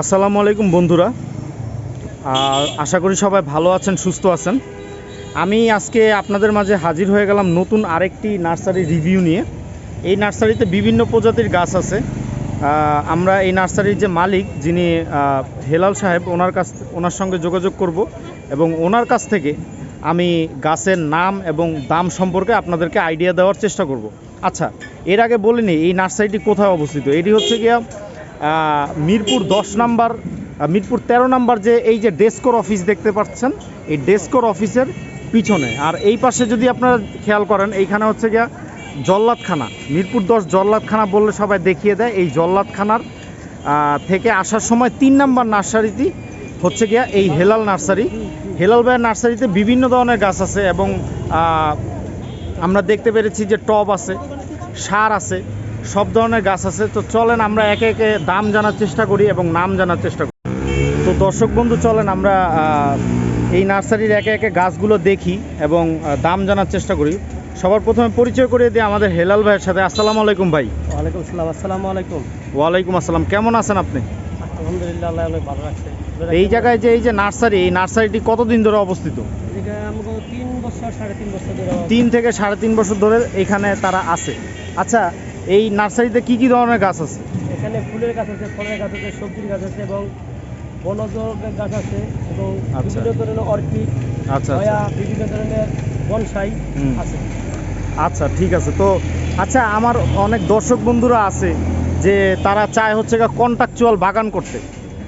আসসালামু আলাইকুম বন্ধুরা। আশা করি সবাই ভালো আছেন, সুস্থ আছেন। আমি আজকে আপনাদের মাঝে হাজির হয়ে গেলাম নতুন আরেকটি নার্সারি রিভিউ নিয়ে। এই নার্সারিতে বিভিন্ন প্রজাতির গাছ আছে। আমরা এই নার্সারির যে মালিক, যিনি হেলাল সাহেব, ওনার কাছ, ওনার সঙ্গে যোগাযোগ করব এবং ওনার কাছ থেকে আমি গাছের নাম এবং দাম সম্পর্কে আপনাদেরকে আইডিয়া দেওয়ার চেষ্টা করব। আচ্ছা এর আগে বলিনি, এই নার্সারিটি কোথায় অবস্থিত? এটি হচ্ছে গিয়া মিরপুর দশ নাম্বার মিরপুর তেরো নাম্বার যে এই যে ডেস্কোর অফিস দেখতে পাচ্ছেন, এই ডেস্কোর অফিসের পিছনে। আর এই পাশে যদি আপনারা খেয়াল করেন, এইখানে হচ্ছে গিয়া জল্লাদখানা। মিরপুর দশ জল্লাদখানা বললে সবাই দেখিয়ে দেয়, এই জল্লাদখানার থেকে আসার সময় তিন নাম্বার নার্সারিটি হচ্ছে গিয়া এই হেলাল নার্সারি। হেলাল ভাইয়ের নার্সারিতে বিভিন্ন ধরনের গাছ আছে এবং আমরা দেখতে পেরেছি যে টব আছে, সার আছে সব ধরনের গাছ আছে। তো চলেন আমরা একে একে দাম জানার চেষ্টা করি এবং নাম জানার চেষ্টা করি। তো দর্শক বন্ধু চলেন আমরা এই নার্সারির একে একে গাছগুলো দেখি এবং দাম জানার চেষ্টা করি। সবার প্রথমে পরিচয় করিয়ে দিই আমাদের হেলাল ভাইয়ের সাথে। আসসালামু আলাইকুম ভাই। ওয়ালাইকুম সালাম আসসালামু আলাইকুম। ওয়ালাইকুম আসসালাম কেমন আছেন আপনি? আলহামদুলিল্লাহ আল্লাহ অনেক ভালো রাখছে। এই জায়গায় যে এই যে নার্সারি এই নার্সারিটি কতদিন ধরে অবস্থিত। তিন থেকে সাড়ে তিন বছর ধরে এখানে তারা আছে। আচ্ছা এই নার্সারিতে কি কি ধরনের গাছ আছে? এখানে ফুলের গাছ আছে ফলের গাছ আছে সবজির গাছ আছে এবং বনজ গাছ আছে এবং আচ্ছা। বিভিন্ন ধরনের অর্কিড আচ্ছা আচ্ছা। বিভিন্ন ধরনের বনসাই আছে। আচ্ছা ঠিক আছে। তো আচ্ছা আমার অনেক দর্শক বন্ধুরা আছে যে তারা চায় হচ্ছে কন্ট্রাকচুয়াল বাগান করতে।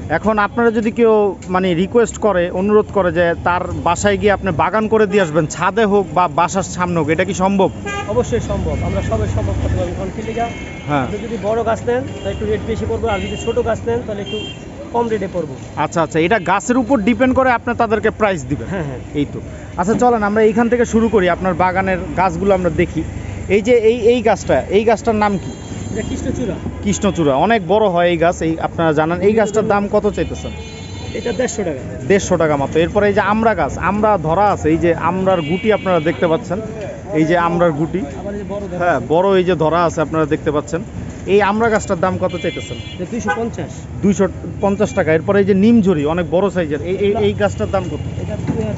এখন আপনারা যদি কেউ মানে রিকোয়েস্ট করে অনুরোধ করে যে তার বাসায় গিয়ে আপনি বাগান করে দিয়ে আসবেন ছাদে হোক বা বাসার সামনে হোক এটা কি সম্ভব? অবশ্যই সম্ভব। আমরা সবাই সম্ভব করতে পারব। কারণ কি লিগা হ্যাঁ। যদি বড় গাছ নেন তাহলে একটু রেট বেশি পড়বে। আর যদি ছোট গাছ নেন তাহলে একটু কম রেটে পড়ব। আচ্ছা আচ্ছা এটা গাছের উপর ডিপেন্ড করে আপনি তাদেরকে প্রাইস দিবেন। হ্যাঁ হ্যাঁ। এই তো। আচ্ছা চলেন আমরা এইখান থেকে শুরু করি। আপনার বাগানের গাছগুলো আমরা দেখি। এই যে এই এই গাছটা এই গাছটার নাম কি? কৃষ্ণচূড়া। কৃষ্ণচূড়া অনেক বড় হয় এই গাছ। এই আপনারা জানেন এই গাছটার দাম কত চাইতেছেন? এটা দেড়শো টাকা। দেড়শো টাকা মাত্র। এরপরে এই যে আমরা গাছ আমরা ধরা আছে এই যে আমরার গুটি আপনারা দেখতে পাচ্ছেন। এই যে আমরার গুটি। হ্যাঁ বড় এই যে ধরা আছে আপনারা দেখতে পাচ্ছেন। এই আমড়া গাছটার দাম কত চাইতেছেন? দুইশো পঞ্চাশ। দুইশো পঞ্চাশ টাকা। এরপরে এই যে নিমঝুরি অনেক বড় সাইজের। এই এই গাছটার দাম কত?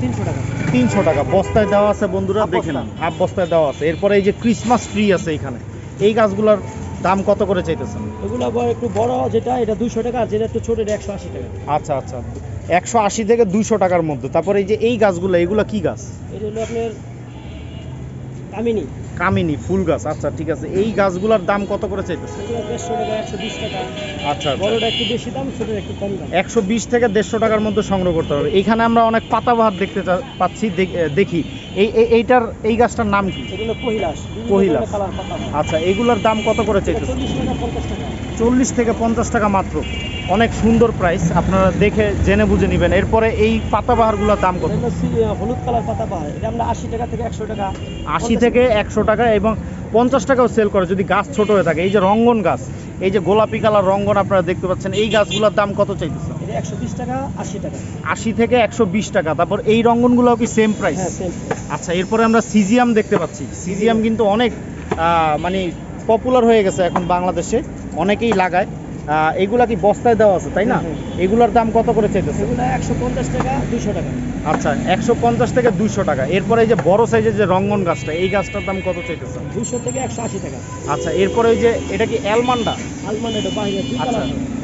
তিনশো টাকা। তিনশো টাকা। বস্তায় দেওয়া আছে বন্ধুরা দেখে। নেন। হাফ বস্তায় দেওয়া আছে। এরপরে এই যে ক্রিসমাস ট্রি আছে এখানে। এই গাছগুলোর দাম কত করে চাইতেছেন? এগুলো একটু বড় যেটা এটা দুইশো টাকা আর যেটা একটু ছোট এটা একশো আশি টাকা। আচ্ছা আচ্ছা। একশো আশি থেকে দুইশো টাকার মধ্যে। তারপরে এই যে এই গাছগুলো এগুলো কি গাছ? এটা হলো আপনার কামিনী কামিনী ফুল গাছ। আচ্ছা ঠিক আছে। এই গাছগুলোর দাম কত করে চাইতেছে? আচ্ছা আচ্ছা। একশো বিশ থেকে দেড়শো টাকার মধ্যে সংগ্রহ করতে হবে। এখানে আমরা অনেক পাতাবাহার দেখতে পাচ্ছি দেখি এই এই- এইটার এই গাছটার নাম কি? কহিলাস আচ্ছা এগুলোর দাম কত করে চাইতেছে? চল্লিশ থেকে পঞ্চাশ টাকা মাত্র। অনেক সুন্দর প্রাইস আপনারা দেখে জেনে বুঝে নেবেন। এরপরে এই পাতাবাহারগুলোর দাম কত? হলুদ কালার পাতা পাহাড় এটা আমরা আশি টাকা থেকে একশো টাকা আশি থেকে একশো টাকা এবং পঞ্চাশ টাকাও সেল করে যদি গাছ ছোট হয়ে থাকে। এই যে রঙ্গন গাছ এই যে গোলাপি কালার রঙ্গন আপনারা দেখতে পাচ্ছেন এই গাছগুলোর দাম কত চাইতেছে? একশো বিশ টাকা আশি টাকা। আশি থেকে একশো বিশ টাকা। তারপর এই রঙ্গনগুলোও কি সেম প্রাইস হ্যাঁ আচ্ছা এরপরে আমরা সিজিয়াম দেখতে পাচ্ছি। সিজিয়াম কিন্তু অনেক মানে পপুলার হয়ে গেছে এখন বাংলাদেশে। অনেকেই লাগায়। এগুলা কি বস্তায় দেওয়া আছে তাই না? এগুলার দাম কত করে চাইতেছে? একশো পঞ্চাশ টাকা দুশো টাকা। আচ্ছা একশো পঞ্চাশ থেকে দুইশো টাকা। এরপরে এই যে বড় সাইজের যে রঙ্গন গাছটা এই গাছটার দাম কত চাইতেছে? দুশো থেকে একশো আশি টাকা। আচ্ছা এরপরে ওই যে এটা কি অ্যালমান্ডা? আলমান্ডা এটা বাইরে আচ্ছা।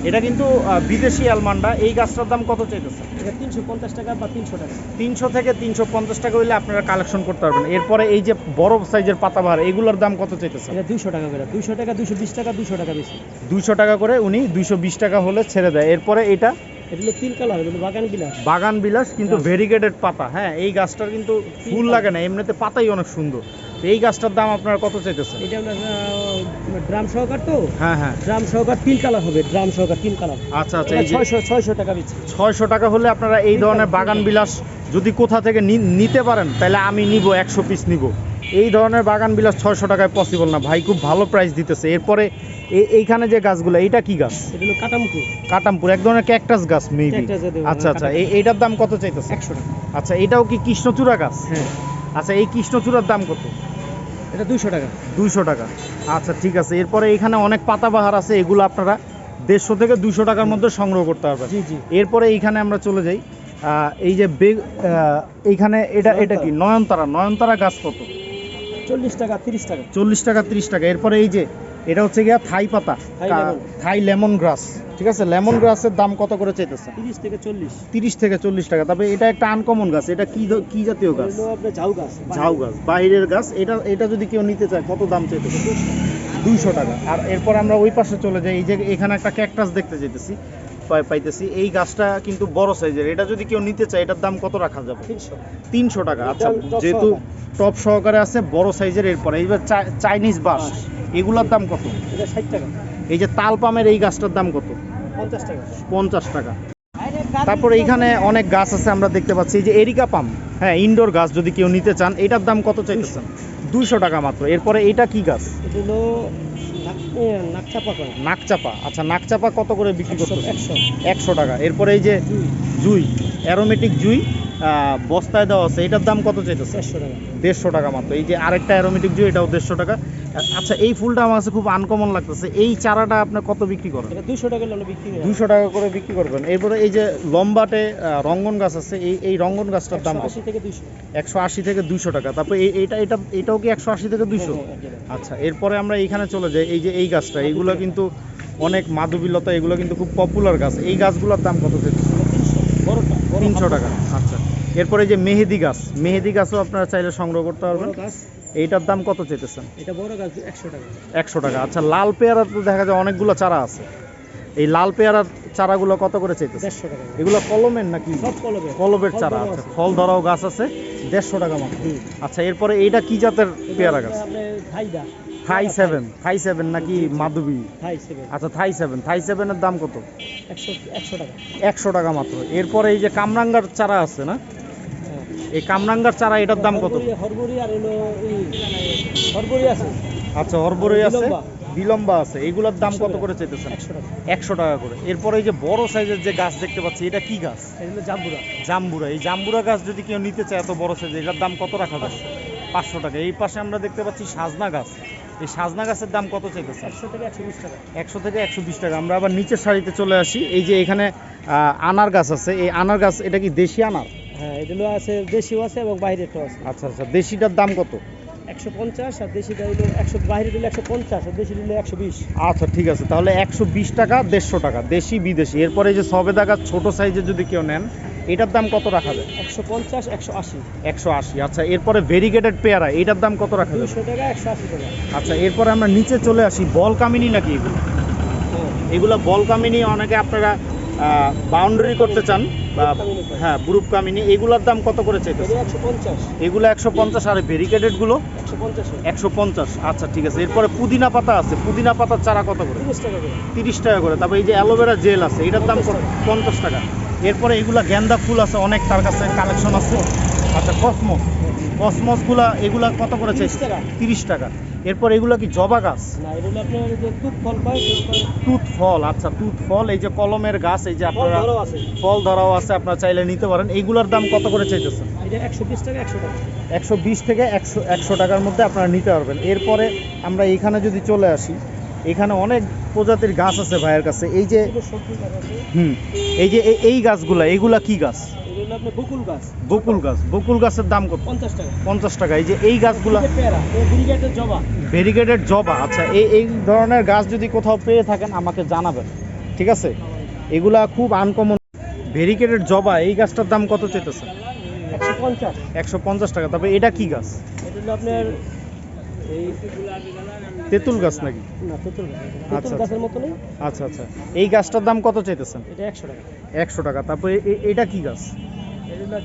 এটা কিন্তু বিদেশি আলমান্ডা। এই গাছটার দাম কত চাইতেছে এটা তিনশো পঞ্চাশ টাকা বা তিনশো টাকা। তিনশো থেকে তিনশো পঞ্চাশ টাকা হইলে আপনারা কালেকশন করতে পারবেন। এরপরে এই যে বড় সাইজের পাতাবাহার এগুলোর দাম কত চাইতেছে এটা দুশো টাকা করে। দুশো টাকা দুশো বিশ টাকা দুশো টাকা বেশি। দুইশো টাকা করে উনি দুইশো বিশ টাকা হলে ছেড়ে দেয়। এরপরে এটা হলো কালার বাগান বিলাস। বাগান বিলাস কিন্তু হ্যাঁ। ভেরিগেটেড পাতা হ্যাঁ এই গাছটার কিন্তু ফুল লাগে না এমনিতে পাতাই অনেক সুন্দর। এই গাছটার দাম আপনারা কত চাইতেছেন? এটা ড্রাম সহকার তো? হ্যাঁ হ্যাঁ। ড্রাম সহকার তিন কালার হবে ড্রাম সহকার তিন কালার। আচ্ছা আচ্ছা ছয়শো ছয়শো টাকা বেশি ছয়শো টাকা হলে আপনারা এই ধরনের বাগান বিলাস যদি কোথা থেকে নিতে পারেন তাহলে আমি নিব একশো পিস নিব। এই ধরনের বাগান বিলাস ছয়শো টাকায় পসিবল না। ভাই খুব ভালো প্রাইস দিতেছে। এরপরে এইখানে যে গাছগুলো এইটা কি গাছ? এটা হলো কাটামুকু কাটামপুর এক ধরনের ক্যাকটাস গাছ মেবি আচ্ছা আচ্ছা এইটার দাম কত চাইতেছে একশো টাকা। আচ্ছা এটাও কি কৃষ্ণচূড়া গাছ? হ্যাঁ। আচ্ছা এই কৃষ্ণচূড়ার দাম কত? এটা দুশো টাকা। দুইশো টাকা। আচ্ছা ঠিক আছে এরপরে এখানে অনেক পাতাবাহার আছে এগুলো আপনারা দেড়শো থেকে দুশো টাকার মধ্যে সংগ্রহ করতে পারবেন। জি জি। এরপরে এইখানে আমরা চলে যাই। এই যে বেগ এইখানে এটা এটা কি? নয়নতারা। নয়নতারা গাছ কত? চল্লিশ টাকা তিরিশ টাকা। চল্লিশ টাকা ত্রিশ টাকা। এরপরে এই যে এটা হচ্ছে গিয়া থাই পাতা থাই লেমন। গ্রাস ঠিক আছে? লেমন গ্রাসের দাম কত করে চাইতেছে? তিরিশ থেকে চল্লিশ। তিরিশ থেকে চল্লিশ টাকা। তবে এটা একটা আনকমন গাছ এটা কি কি জাতীয় গাছ ঝাউ গাছ ঝাউ গাছ বাইরের গাছ এটা এটা যদি কেউ নিতে চায় কত দাম চাইতেছে? দুইশো টাকা। আর এরপর আমরা ওই পাশে চলে যাই। এই যে এখানে একটা ক্যাকটাস দেখতে যেতেছি পাইতেছি। এই গাছটা কিন্তু বড় সাইজের। এটা যদি কেউ নিতে চায় এটার দাম কত রাখা যাবে? তিনশো। টাকা। আচ্ছা যেহেতু টপ সহকারে আছে বড় সাইজের এরপরে। এইবার চাইনিজ বাঁশ। বাঁশ। এগুলোর দাম কত? টাকা। এই যে তাল পামের এই গাছটার দাম কত? পঞ্চাশ টাকা। পঞ্চাশ টাকা। তারপর এইখানে অনেক গাছ আছে আমরা দেখতে পাচ্ছি। এই যে এরিকা পাম। হ্যাঁ ইনডোর গাছ যদি কেউ নিতে চান এটার দাম কত চাইতেছেন? দুইশো। টাকা মাত্র। এরপরে এটা কি গাছ? নাকচাপা করে। নাকচাপা আচ্ছা নাকচাপা কত করে বিক্রি করতো একশো। একশো টাকা। এরপরে এই যে জুই। অ্যারোমেটিক জুই বস্তায় দেওয়া আছে এটার দাম কত চাইতেছে দেড়শো টাকা। দেড়শো টাকা মাত্র। এই যে আরেকটা অ্যারোমেটিক জুই এটাও দেড়শো টাকা। আচ্ছা এই ফুলটা আমার কাছে খুব আনকমন লাগতেছে। এই চারাটা আপনি কত বিক্রি করেন? এটা দুশো টাকা বিক্রি হয়। দুইশো টাকা করে বিক্রি করবেন। এরপরে এই যে লম্বাটে রঙ্গন গাছ আছে এই এই রঙ্গন গাছটার দাম আশি থেকে দুশো একশো আশি থেকে দুইশো টাকা। তারপরে এই- এটা এটা এটাও কি একশো আশি থেকে দুইশো? আচ্ছা এরপরে আমরা এইখানে চলে যাই। এই যে এই গাছটা এইগুলো কিন্তু অনেক মাধবীলতা এগুলো কিন্তু খুব পপুলার গাছ। এই গাছগুলোর দাম কত বড় তিনশো টাকা। আচ্ছা। এরপরে যে মেহেদি গাছ মেহেদি গাছও আপনারা চাইলে সংগ্রহ করতে পারবেন। এইটার দাম কত চেতেছেন এটা বড় গাছ একশো টাকা। একশো টাকা। আচ্ছা লাল পেয়ারা তো দেখা যায় অনেকগুলো চারা আছে। এই লাল পেয়ারার চারাগুলো কত করে চাইতেছে এগুলো কলমের নাকি? কলবে চারা আছে। ফল ধরাও গাছ আছে। দেড়শো টাকা মাত্র। আচ্ছা এরপরে এইটা কি জাতের পেয়ারা গাছ? থাই সেভেন থাই সেভেন নাকি মাধবী? Thai seven. আচ্ছা থাই সেভেন। থাই সেভেনের দাম কত? একশো একশো টাকা। একশো টাকা মাত্র। এরপরে এই যে কামরাঙ্গার চারা আছে না। এই কামরাঙ্গার চারা এটার দাম কত? হরবরি- হরবরি আর হলো হরবরি আছে। আচ্ছা হরবরই আছে। বিলম্বা। আছে। এইগুলোর দাম কত করে চাইতেছেন? একশো টাকা। করে। এরপরে এই যে বড় সাইজের যে গাছ দেখতে পাচ্ছি এটা কি গাছ? জাম্বুরা। জাম্বুরা। এই জাম্বুরা গাছ যদি কেউ নিতে চায় এত বড় সাইজের এটার দাম কত রাখা যাবে? পাঁচশো টাকা। এই পাশে আমরা দেখতে পাচ্ছি সাজনা গাছ। এই সাজনা গাছের দাম কত চাইতেছে একশো থেকে একশো বিশ টাকা। একশো থেকে একশো বিশ টাকা। আমরা আবার নিচের শাড়িতে চলে আসি। এই যে এখানে আনার গাছ আছে। এই আনার গাছ এটা কি দেশি আনার? হ্যাঁ এগুলো আছে দেশিও আছে এবং বাইরেরটাও আছে। আচ্ছা আচ্ছা। দেশিটার দাম কত? একশো পঞ্চাশ আর দেশিটা হলো একশো বাইরে দিলে একশো পঞ্চাশ আর দেশি দিলে একশো বিশ। আচ্ছা ঠিক আছে। তাহলে একশো বিশ টাকা দেড়শো টাকা দেশি বিদেশি। এরপরে এই যে সবেদা গাছ ছোটো সাইজের যদি কেউ নেন এটার দাম কত রাখা যায় একশো পঞ্চাশ একশো আশি। একশো আশি। আচ্ছা এরপরে ভেরিগেটেড পেয়ারা এটার দাম কত রাখা দুশো টাকা একশো আশি টাকা। আচ্ছা এরপরে আমরা নিচে চলে আসি বল কামিনি নাকি এগুলো? হ্যাঁ। এগুলো বল কামিনি অনেকে আপনারা বাউন্ডারি করতে চান বা হ্যাঁ গ্রুপ কামিনি এগুলোর দাম কত করে চাইতেছে এগুলো একশো পঞ্চাশ। আর ভেরিকেটেডগুলো একশো পঞ্চাশ আচ্ছা ঠিক আছে। এরপরে পুদিনা পাতা আছে পুদিনা পাতার চারা কত করে? তিরিশ টাকা করে। তিরিশ টাকা করে। তারপর এই যে অ্যালোভেরা জেল আছে এটার দাম কত? পঞ্চাশ টাকা। এরপরে এগুলা গেন্দা ফুল আছে অনেক তার কাছে কালেকশন আছে। আচ্ছা কসমস। কসমসগুলা এগুলা কত করে চাইছে তিরিশ টাকা। এরপর এগুলা কি জবা গাছ? তুত ফল আচ্ছা তুত ফল এই যে কলমের গাছ এই যে আপনারা ফল ধরাও আছে আপনারা চাইলে নিতে পারেন। এইগুলোর দাম কত করে চাইতেছেন? একশো বিশ একশো একশো বিশ থেকে একশো একশো টাকার মধ্যে আপনারা নিতে পারবেন। এরপরে আমরা এখানে যদি চলে আসি এখানে অনেক প্রজাতির গাছ আছে ভাইয়ের কাছে। এই যে হুম এই যে এই- গাছগুলা এইগুলা কি গাছ? বকুল গাছ। বকুল গাছ। বকুল গাছের দাম কত? পঞ্চাশ টাকা। পঞ্চাশ টাকা। এই যে এই গাছগুলা জবা। ভেরিগেটেড জবা। আচ্ছা এই এই ধরনের গাছ যদি কোথাও পেয়ে থাকেন আমাকে জানাবেন। ঠিক আছে? এগুলা খুব আনকমন ভেরিগেটেড জবা এই গাছটার দাম কত চেতেছে একশো পঞ্চাশ। টাকা। তবে এটা কি গাছ? এটা আপনার তেঁতুল গাছ নাকি? না তেঁতুল গাছ। আচ্ছা, তেঁতুল গাছের মতনই। আচ্ছা আচ্ছা। এই গাছটার দাম কত চাইতেছেন? এটা একশো টাকা। একশো টাকা। তারপরে এটা কি গাছ?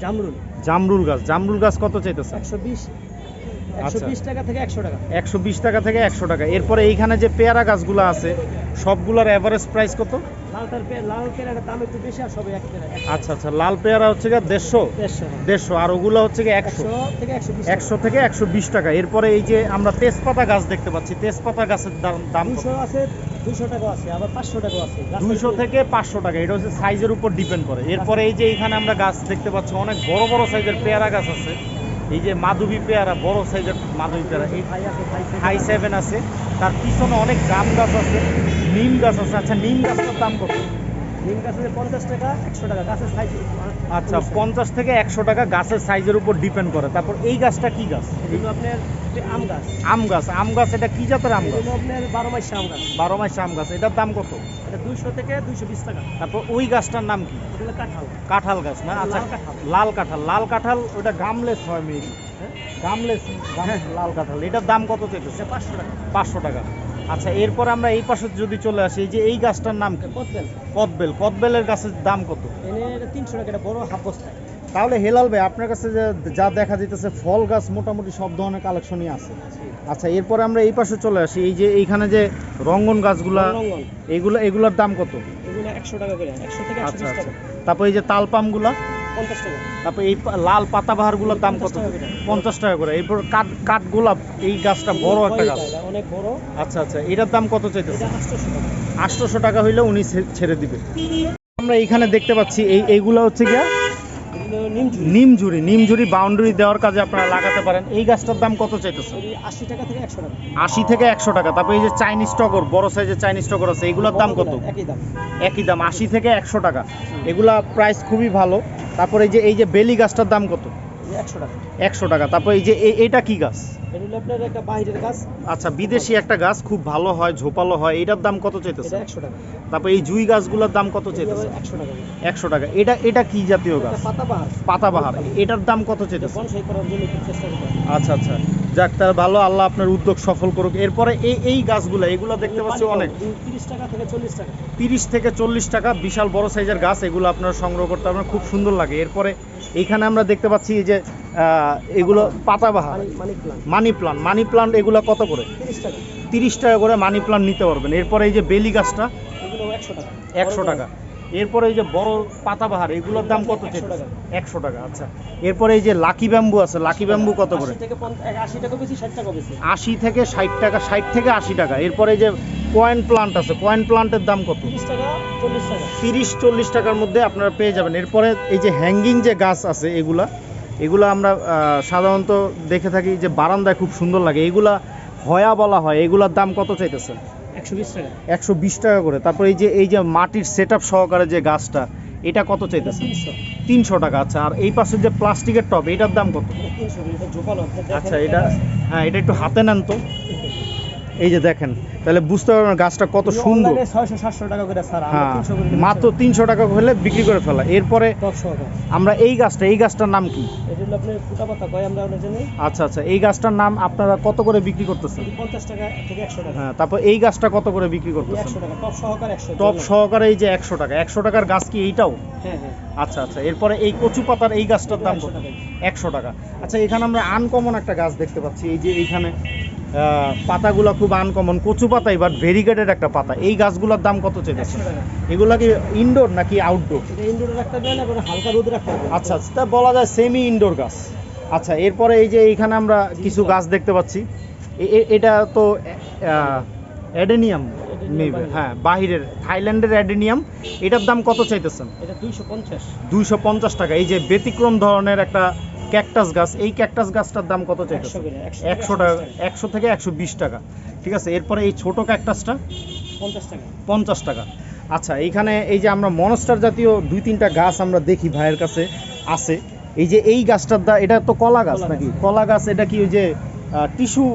জামরুল। জামরুল গাছ। জামরুল গাছ কত চাইতেছেন? একশো বিশ। আচ্ছা। টাকা থেকে একশো টাকা। একশো বিশ টাকা থেকে একশো টাকা। এরপরে এইখানে যে পেয়ারা গাছগুলো আছে সবগুলোর অ্যাভারেজ প্রাইস কত? আচ্ছা আচ্ছা। লাল পেয়ারা হচ্ছে গিয়ে দেড়শো? দেড়শো আর ওগুলো হচ্ছে গিয়ে একশো? একশো থেকে একশো বিশ টাকা। এরপরে এই যে আমরা তেজপাতা গাছ দেখতে পাচ্ছি তেজপাতা গাছের দাম দাম আছে দুশো টাকা আছে আবার পাঁচশো টাকা আছে। থেকে পাঁচশো টাকা। এটা হচ্ছে সাইজের উপর ডিপেন্ড করে। এরপরে এই যে এখানে আমরা গাছ দেখতে পাচ্ছি অনেক বড় বড় সাইজের পেয়ারা গাছ আছে। এই যে মাধবী পেয়ারা, বড় সাইজের মাধবী পেয়ারা, এই হাই সেভেন আছে। তার পিছনে অনেক জাম গাছ আছে, নিম গাছ আছে। আচ্ছা নিম গাছটার দাম কত? নিম গাছ আছে পঞ্চাশ টাকা, একশো টাকা, গাছের সাইজ আচ্ছা পঞ্চাশ থেকে একশো টাকা গাছের সাইজের উপর ডিপেন্ড করে। তারপর এই গাছটা কি গাছ? আপনার আম গাছ। আম গাছ। আম গাছ এটা কি জাতের আম গাছ? আপনার বারো মাস আম গাছ। বারো মাস আম গাছ। এটার দাম কত? এটা দুইশো থেকে দুইশো বিশ টাকা। তারপর ওই গাছটার নাম কি? কাঁঠাল। কাঁঠাল গাছ না? আচ্ছা লাল কাঁঠাল। লাল কাঁঠাল। ওটা গামলেস হয় মেবি হ্যাঁ? গামলেস লাল কাঁঠাল। এটার দাম কত চেয়েছে পাঁচশো টাকা। পাঁচশো টাকা। আচ্ছা এরপর আমরা এই পাশে যদি চলে আসি এই যে এই গাছটার নাম কি? কদবেল। কদবেল। কদবেলের গাছের দাম কত? তিনশো টাকা এটা বড় হাফ বস্তায় তাহলে হেলাল ভাই আপনার কাছে যে যা দেখা যেতেছে ফল গাছ মোটামুটি সব ধরনের কালেকশনই আছে। আচ্ছা এরপরে আমরা এই পাশে চলে আসি এই যে এইখানে যে রঙ্গন গাছগুলা এইগুলো এগুলোর দাম কত? এগুলো একশো টাকা করে একশো থেকে আচ্ছা আচ্ছা। তারপর এই যে তালপামগুলা পঞ্চাশ টাকা। তারপর এই লাল পাতাবাহারগুলোর দাম কত? 50 টাকা করে। পঞ্চাশ টাকা করে। এরপর কাঠ কাঠ গোলাপ এই গাছটা বড় একটা গাছ। অনেক বড়। আচ্ছা আচ্ছা এটার দাম কত চাইতে আটশোশো টাকা। হইলে উনি ছেড়ে দিবে। আমরা এখানে দেখতে পাচ্ছি এই এইগুলো হচ্ছে গিয়া নিমঝুরি। নিমঝুরি নিমঝুরি বাউন্ডারি দেওয়ার কাজে আপনারা লাগাতে পারেন। এই গাছটার দাম কত চাইতেছে আশি টাকা থেকে একশো টাকা। আশি থেকে একশো টাকা। তারপর এই যে চাইনিজ টগর বড় সাইজের চাইনিজ টগর আছে এগুলোর দাম কত? একই দাম। একই দাম আশি থেকে একশো টাকা। এগুলা প্রাইস খুবই ভালো। তারপরে এই যে এই যে বেলি গাছটার দাম কত? একশো টাকা। একশো টাকা। তারপর এই যে এটা কি গাছ? আপনার একটা বাইরের গাছ। আচ্ছা বিদেশি একটা গাছ খুব ভালো হয় ঝোপালো হয় এটার দাম কত চাইতেছে একশো টাকা। তারপর এই জুই গাছগুলোর দাম কত চাইতেছে একশো টাকা। একশো টাকা। এটা এটা কি জাতীয় গাছ? পাতাবাহার। পাতাবাহার। এটার দাম কত চাইতেছে বনসাই করার জন্য একটু চেষ্টা করতে হবে। আচ্ছা আচ্ছা। যাক তার ভালো আল্লাহ আপনার উদ্যোগ সফল করুক। এরপরে এই এই গাছগুলো এগুলো দেখতে পাচ্ছি অনেক। তিরিশ টাকা থেকে চল্লিশ টাকা। তিরিশ থেকে চল্লিশ টাকা বিশাল বড় সাইজের গাছ এগুলো আপনারা সংগ্রহ করতে পারবেন। খুব সুন্দর লাগে। এরপরে এইখানে আমরা দেখতে পাচ্ছি এই যে আহ, এগুলো পাতাবাহার। মানি মানি প্লান্ট মানি প্লান্ট মানি এগুলো কত করে? তিরিশ টাকা। তিরিশ টাকা করে মানি প্লান্ট নিতে পারবেন। এরপরে এই যে বেলি গাছটা একশো টাকা। একশো টাকা। এরপরে এই যে বড় পাতাবাহার এগুলোর দাম কত 100 টাকা। একশো টাকা আচ্ছা। এরপরে এই যে লাকি ব্যাম্বু আছে লাকি ব্যাম্বু কত করে? আশি টাকা বেশি ষাট টাকা বেশি। আশি থেকে ষাট টাকা ষাট থেকে আশি টাকা। এরপরে এই যে কয়েন প্লান্ট আছে কয়েন প্লান্টের দাম কত? তিরিশ চল্লিশ টাকার মধ্যে আপনারা পেয়ে যাবেন। এরপরে এই যে হ্যাঙ্গিং যে গাছ আছে এগুলা এগুলো আমরা সাধারণত দেখে থাকি যে বারান্দায় খুব সুন্দর লাগে। এগুলা হয়া বলা হয় এগুলার দাম কত চাইতেছে? একশো বিশ টাকা। করে। তারপর এই যে এই যে মাটির সেট সহকারে যে গাছটা এটা কত চাইতেছে তিনশো। টাকা আচ্ছা। আর এই পাশে যে প্লাস্টিকের টব এটার দাম কত? আচ্ছা এটা হ্যাঁ এটা একটু হাতে নেন তো। এই যে দেখেন তাহলে বুঝতে পারবেন গাছটা কত সুন্দর। হ্যাঁ। মাত্র তিনশো টাকা হলে বিক্রি করে ফেলা। এরপরে আমরা এই গাছটা এই গাছটার নাম কি? আচ্ছা আচ্ছা এই গাছটার নাম আপনারা কত করে বিক্রি করতেছেন? হ্যাঁ তারপর এই গাছটা কত করে বিক্রি করতেছেন? টপ সহকার এই যে একশো টাকা। একশো টাকার গাছ কি এইটাও? হ্যাঁ আচ্ছা আচ্ছা এরপরে এই কচু পাতার এই গাছটার দাম একশো কত? টাকা একশো টাকা। আচ্ছা এখানে আমরা আনকমন একটা গাছ দেখতে পাচ্ছি। এই যে এইখানে পাতাগুলো খুব আনকমন কচু পাতা এবার ভেরিগেটেড একটা পাতা। এই গাছগুলোর দাম কত টাকা। এগুলা কি ইনডোর নাকি আউটডোর এটা রাখতে হালকা রোদে রাখতে আচ্ছা আচ্ছা। তা বলা যায় সেমি ইনডোর গাছ। আচ্ছা এরপরে এই যে এইখানে আমরা কিছু গাছ দেখতে পাচ্ছি। এটা তো অ্যাডেনিয়াম মেবি হ্যাঁ বাহিরের থাইল্যান্ডের অ্যাডেনিয়াম। এটার দাম কত চাইতেছেন? এটা দুইশো পঞ্চাশ। দুইশো পঞ্চাশ টাকা। এই যে ব্যতিক্রম ধরনের একটা ক্যাকটাস গাছ এই ক্যাকটাস গাছটার দাম কত চাই একশো টাকা একশো থেকে একশো বিশ টাকা। ঠিক আছে এরপরে এই ছোটো ক্যাকটাসটা? পঞ্চাশ টাকা। পঞ্চাশ টাকা। আচ্ছা এইখানে এই যে আমরা মনস্টার জাতীয় দুই তিনটা গাছ আমরা দেখি ভাইয়ের কাছে আছে। এই যে এই গাছটার দা এটা তো কলা গাছ নাকি? কলা গাছ এটা কি ওই যে টিস্যু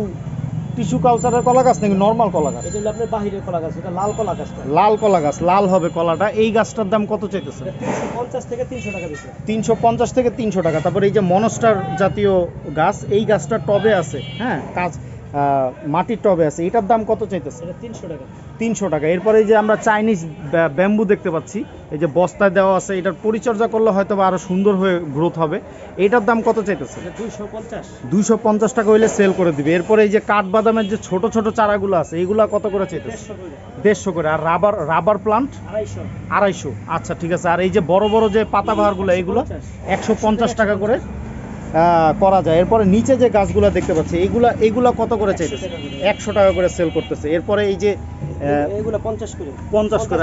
টিস্যু কালচারের কলা গাছ নাকি নর্মাল কলা গাছ এটা হলো আপনার বাহিরের কলা গাছ এটা লাল কলা গাছ লাল কলা গাছ লাল হবে কলাটা। এই গাছটার দাম কত চাইতেছে পঞ্চাশ থেকে তিনশো টাকা দিচ্ছে তিনশো পঞ্চাশ থেকে তিনশো টাকা। তারপর এই যে মনস্টার জাতীয় গাছ এই গাছটা টবে আছে হ্যাঁ? কাজ মাটির টবে আছে। এটার দাম কত চাইতেছে তিনশো টাকা। তিনশো টাকা। এরপরে যে আমরা চাইনিজ ব্যাম্বু দেখতে পাচ্ছি এই যে বস্তায় দেওয়া আছে এটার পরিচর্যা করলে হয়তো বা আরও সুন্দর হয়ে গ্রোথ হবে। এটার দাম কত চাইতেছে দুইশো পঞ্চাশ। দুইশো পঞ্চাশ টাকা হইলে সেল করে দিবে। এরপরে এই যে কাঠবাদামের যে ছোট ছোট চারাগুলো আছে এইগুলা কত করে চাইতেছে দেড়শো করে। আর রাবার রাবার প্লান্ট আড়াইশো। আড়াইশো। আচ্ছা ঠিক আছে। আর এই যে বড় বড় যে পাতাবাহারগুলো এইগুলো একশো পঞ্চাশ টাকা করে করা যায়। এরপরে নিচে যে গাছগুলো দেখতে পাচ্ছি এইগুলা এইগুলা কত করে চাইতেছে? একশো টাকা করে সেল করতেছে। এরপরে এই যে এগুলো পঞ্চাশ করে। পঞ্চাশ করে।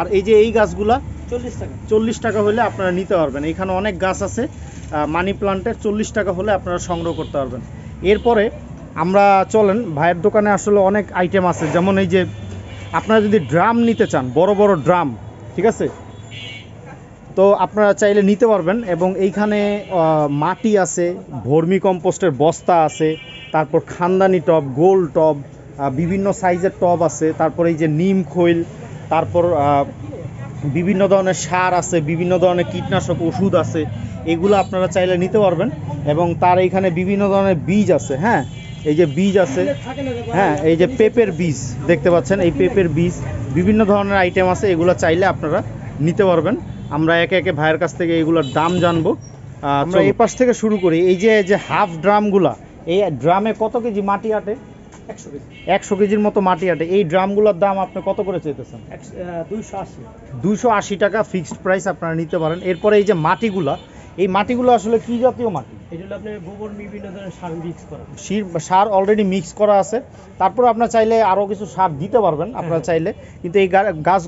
আর এই যে এই গাছগুলা চল্লিশ টাকা। চল্লিশ টাকা হলে আপনারা নিতে পারবেন। এখানে অনেক গাছ আছে মানি প্লান্টের চল্লিশ টাকা হলে আপনারা সংগ্রহ করতে পারবেন। এরপরে আমরা চলেন ভাইয়ের দোকানে আসলে অনেক আইটেম আছে। যেমন এই যে আপনারা যদি ড্রাম নিতে চান বড় বড় ড্রাম ঠিক আছে? তো আপনারা চাইলে নিতে পারবেন এবং এইখানে মাটি আছে, ভর্মি কম্পোস্টের বস্তা আছে, তারপর খানদানি টব, গোল টব বিভিন্ন সাইজের টব আছে, তারপর এই যে নিম খৈল, তারপর বিভিন্ন ধরনের সার আছে, বিভিন্ন ধরনের কীটনাশক ওষুধ আছে, এগুলো আপনারা চাইলে নিতে পারবেন এবং তার এইখানে বিভিন্ন ধরনের বীজ আছে হ্যাঁ? এই যে বীজ আছে হ্যাঁ এই যে পেঁপের বীজ দেখতে পাচ্ছেন, এই পেঁপের বীজ, বিভিন্ন ধরনের আইটেম আছে, এগুলো চাইলে আপনারা নিতে পারবেন। আমরা একে একে ভাইয়ের কাছ থেকে এগুলোর দাম জানব। আমরা এই পাশ থেকে শুরু করি। এই যে যে হাফ ড্রামগুলা এই ড্রামে কত কেজি মাটি আটে? একশো কেজির মতো মাটি আটে। এই ড্রামগুলোর দাম আপনি কত করে চাইতেছেন? দুইশো আশি। টাকা ফিক্সড প্রাইস আপনারা নিতে পারেন। এরপরে এই যে মাটিগুলা এই মাটিগুলো আসলে কি জাতীয় মাটি? এটা হলো গোবর বিভিন্ন ধরনের সার মিক্স করা। সার অলরেডি মিক্স করা আছে। তারপর আপনার চাইলে আরও কিছু সার দিতে পারবেন আপনারা হ্যাঁ। চাইলে। কিন্তু এই গাছ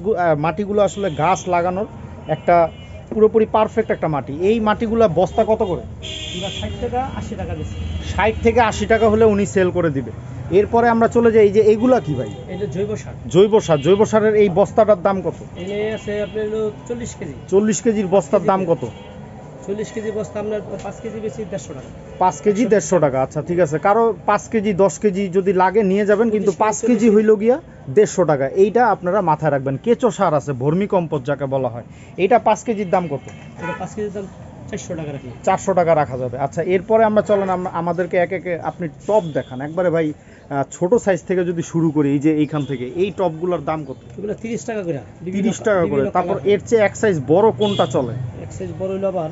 মাটিগুলো আসলে গাছ লাগানোর একটা পুরোপুরি পারফেক্ট একটা মাটি। এই মাটিগুলো বস্তা কত করে? ষাট টাকা আশি টাকা ষাট থেকে আশি টাকা হলে উনি সেল করে দিবে। এরপরে আমরা চলে যাই এই যে এইগুলা কি ভাই? এটা জৈব সার। জৈব সার। জৈব সারের এই বস্তাটার দাম কত? আছে আপনার চল্লিশ কেজি। চল্লিশ কেজির বস্তার দাম কত? চল্লিশ কেজি বস্তা আপনার পাঁচ কেজি বেশি দেড়শো টাকা। পাঁচ কেজি দেড়শো টাকা আচ্ছা ঠিক আছে। কারও পাঁচ কেজি দশ কেজি যদি লাগে নিয়ে যাবেন কিন্তু পাঁচ কেজি, হইল গিয়া দেড়শো টাকা। এইটা আপনারা মাথায় রাখবেন। কেঁচো সার আছে ভর্মি কম্পোস্ট যাকে বলা হয়। এইটা পাঁচ কেজির দাম কত? এটা পাঁচ কেজির দাম চারশো টাকা রাখি। চারশো টাকা রাখা যাবে। আচ্ছা এরপরে আমরা চলেন আমাদেরকে এক একে আপনি টপ দেখান। একবারে ভাই ছোট সাইজ থেকে যদি শুরু করি এই যে এইখান থেকে এই টপগুলোর দাম কত? এগুলো তিরিশ টাকা করে। তিরিশ টাকা করে। তারপর এর চেয়ে এক সাইজ বড় কোনটা চলে? এক সাইজ বড় হইল আবার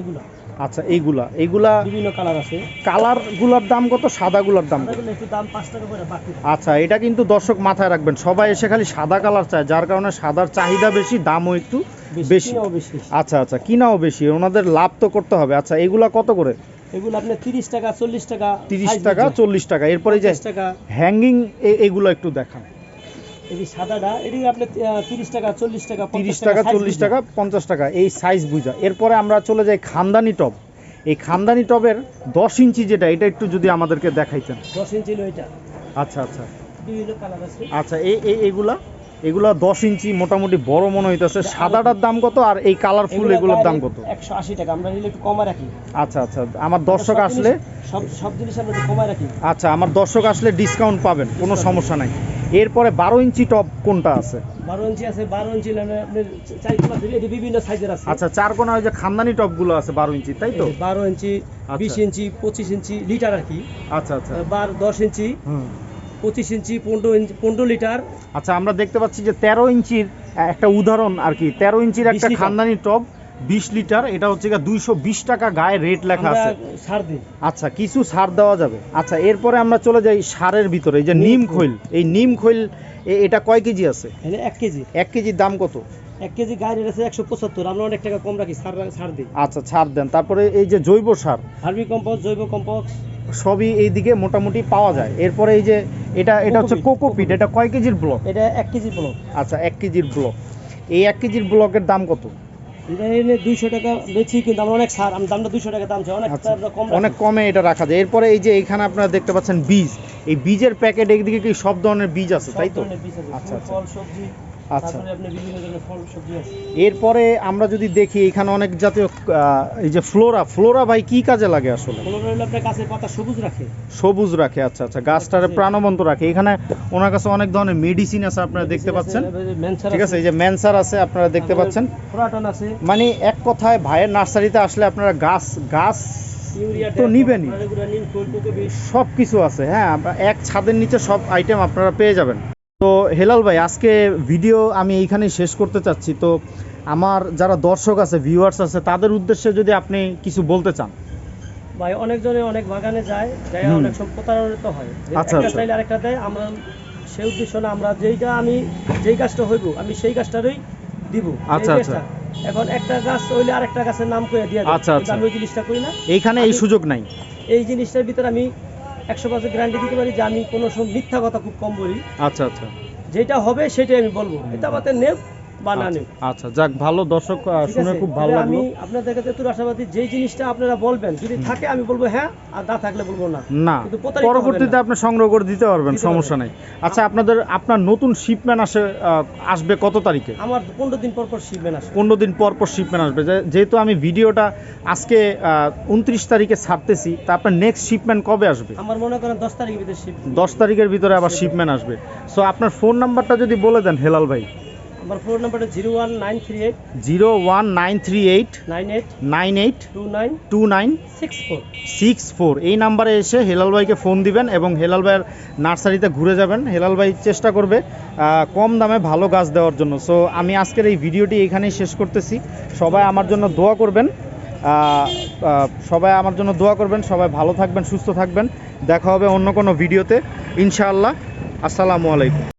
এগুলো। আচ্ছা এইগুলা। এইগুলা বিভিন্ন কালার আছে। কালারগুলার দাম কত? সাদা গুলার দাম কত? একটু দাম পাঁচ টাকা করে বাকি আচ্ছা এটা কিন্তু দর্শক মাথায় রাখবেন সবাই এসে খালি সাদা কালার চায় যার কারণে সাদার চাহিদা বেশি দামও একটু বেশি বেশি। আচ্ছা আচ্ছা কিনাও বেশি ওনাদের লাভ তো করতে হবে। আচ্ছা এগুলা কত করে? এগুলো আপনার তিরিশ টাকা চল্লিশ টাকা তিরিশ size টাকা বুঝে। চল্লিশ টাকা এরপরে যে 50 হ্যাঙ্গিং এগুলো একটু দেখান। এই সাদাটা এটি আপনার তিরিশ টাকা চল্লিশ টাকা তিরিশ টাকা চল্লিশ টাকা পঞ্চাশ টাকা এই সাইজ বুঝা। এরপরে আমরা চলে যাই খানদানি টব। এই খানদানি টবের দশ ইঞ্চি যেটা এটা একটু যদি আমাদেরকে দেখাইতেন। দশ ইঞ্চি এটা। আচ্ছা আচ্ছা। আচ্ছা এই এই এগুলা দশ ইঞ্চি মোটামুটি বড় মনে হইতেছে। সাদাটার দাম কত আর এই কালারফুল এগুলোর দাম কত? একশো আশি টাকা আমরা নিলে একটু কমা রাখি। আচ্ছা আচ্ছা আমার দর্শক আসলে সব সব জিনিস আমরা একটু রাখি। আচ্ছা আমার দর্শক আসলে ডিসকাউন্ট পাবেন কোনো সমস্যা নাই। এরপরে বারো ইঞ্চি টপ কোনটা আছে? বারো ইঞ্চি আছে বারো ইঞ্চি বিভিন্ন সাইজের আছে। আচ্ছা চার কোনা ওই যে খানদানি টপগুলো আছে বারো ইঞ্চি তাই তো? বারো ইঞ্চি আচ্ছা। বিশ ইঞ্চি পঁচিশ ইঞ্চি লিটার আর কি। আচ্ছা আচ্ছা। বার দশ ইঞ্চি। পঁচিশ ইঞ্চি পনেরো ইঞ্চি পনেরো লিটার। আচ্ছা আমরা দেখতে পাচ্ছি যে তেরো ইঞ্চির একটা উদাহরণ আর কি। তেরো ইঞ্চির একটা খানদানি টপ বিশ লিটার এটা হচ্ছে দুইশো বিশ টাকা গায়ে রেট লেখা আছে। ছাড় দিই। আচ্ছা কিছু সার দেওয়া যাবে। আচ্ছা এরপরে আমরা চলে যাই সারের ভিতরে এই যে নিম খৈল। এই নিম খৈল এটা কয় কেজি আছে? এক কেজি। এক কেজির দাম কত? এক কেজি গাড়ি আছে একশো পঁচাত্তর আমরা অনেক টাকা কম রাখি সার সার দিই। আচ্ছা ছাড় দেন। তারপরে এই যে জৈব সার। হার্মি কম্পোস্ট জৈব কম্পোস্ট সবই এইদিকে মোটামুটি পাওয়া যায়। এরপরে এই যে এটা এটা হচ্ছে কোকোপিট, এটা কয় কেজির ব্লক? এটা এক কেজি ব্লক। আচ্ছা এক কেজির ব্লক। এই এক কেজির ব্লকের দাম কত? দুইশো টাকা বেচি কিন্তু আমরা অনেক আমি দামটা দুইশো টাকা দাম অনেক আচ্ছা কম অনেক কমে এটা রাখা যায়। এরপরে এই যে এখানে আপনারা দেখতে পাচ্ছেন বীজ। এই বীজের প্যাকেট এইদিকে কি সব ধরনের বীজ আছে তাই তো? আচ্ছা, আচ্ছা। আচ্ছা। এরপরে আমরা যদি দেখি এখানে অনেক জাতীয় এই যে ফ্লোরা ফ্লোরা ভাই কি কাজে লাগে আসলে? সবুজ রাখে। সবুজ রাখে আচ্ছা আচ্ছা গাছটারে প্রাণবন্ত রাখে। এখানে ওনার কাছে অনেক ধরনের মেডিসিন আছে আপনারা দেখতে পাচ্ছেন। ঠিক আছে এই যে ম্যানসার আছে আপনারা দেখতে পাচ্ছেন। মানে এক কথায় ভাইয়ের নার্সারিতে আসলে আপনারা গাছ গাছ তো নিবেনই। সব কিছু আছে হ্যাঁ এক ছাদের নিচে সব আইটেম আপনারা পেয়ে যাবেন। তো হেলাল ভাই আজকে ভিডিও আমি এইখানেই শেষ করতে চাচ্ছি তো আমার যারা দর্শক আছে ভিউয়ার্স আছে তাদের উদ্দেশ্যে যদি আপনি কিছু বলতে চান ভাই অনেকজনে অনেক বাগানে যায় হুম। অনেক সব প্রতারণিত হয় আচ্ছা, একটা আচ্ছা। চাইলে আরেকটা দেয় আমরা সেই উদ্দেশ্য না আমরা যেইটা আমি যেই কাজটা হইব আমি সেই কাজটারই দিব আচ্ছা আচ্ছা, এখন একটা গাছ হইলে আরেকটা গাছের নাম করে দিয়ে দেয়। আচ্ছা, আচ্ছা। আমি ওই জিনিসটা করি না এইখানে এই সুযোগ নাই এই জিনিসটার ভিতরে আমি একশো পার্সেন্ট গ্যারান্টি দিতে পারি যে আমি কোনো সময় মিথ্যা কথা খুব কম বলি। আচ্ছা আচ্ছা। যেটা হবে সেটাই আমি বলব। এটা আমাদের নেব বা আচ্ছা, আচ্ছা যাক ভালো দর্শক শুনে খুব ভালো লাগল। আমি আপনাদের কাছে আশাবাদী যেই জিনিসটা আপনারা বলবেন যদি থাকে আমি বলব হ্যাঁ আর না থাকলে বলব না। না পরবর্তীতে আপনি সংগ্রহ করে দিতে পারবেন সমস্যা নেই। আচ্ছা আপনাদের আপনার নতুন শিপম্যান আসে আসবে কত তারিখে? আমার পনেরো দিন পর পর শিখবেন আসে পনেরো দিন পর পর শিপম্যান আসবে। যেহেতু আমি ভিডিওটা আজকে উনত্রিশ তারিখে ছাড়তেছি তা আপনার নেক্সট শিপম্যান কবে আসবে? আমার মনে করেন দশ তারিখের ভিতরে দশ তারিখের ভিতরে আবার শিপম্যান আসবে। সো আপনার ফোন নাম্বারটা যদি বলে দেন হেলাল ভাই। আমার ফোন নাম্বারটা zero one nine three eight zero one nine three eight nine eight nine eight two nine two nine six four six four এই নাম্বারে এসে হেলাল ভাইকে ফোন দিবেন এবং হেলাল ভাইয়ের নার্সারিতে ঘুরে যাবেন। হেলাল ভাই চেষ্টা করবে কম দামে ভালো গাছ দেওয়ার জন্য। সো আমি আজকের এই ভিডিওটি এখানেই শেষ করতেছি। সবাই আমার জন্য দোয়া করবেন। সবাই আমার জন্য দোয়া করবেন। সবাই ভালো থাকবেন সুস্থ থাকবেন। দেখা হবে অন্য কোনো ভিডিওতে। ইনশাআল্লাহ। আসসালামু আলাইকুম।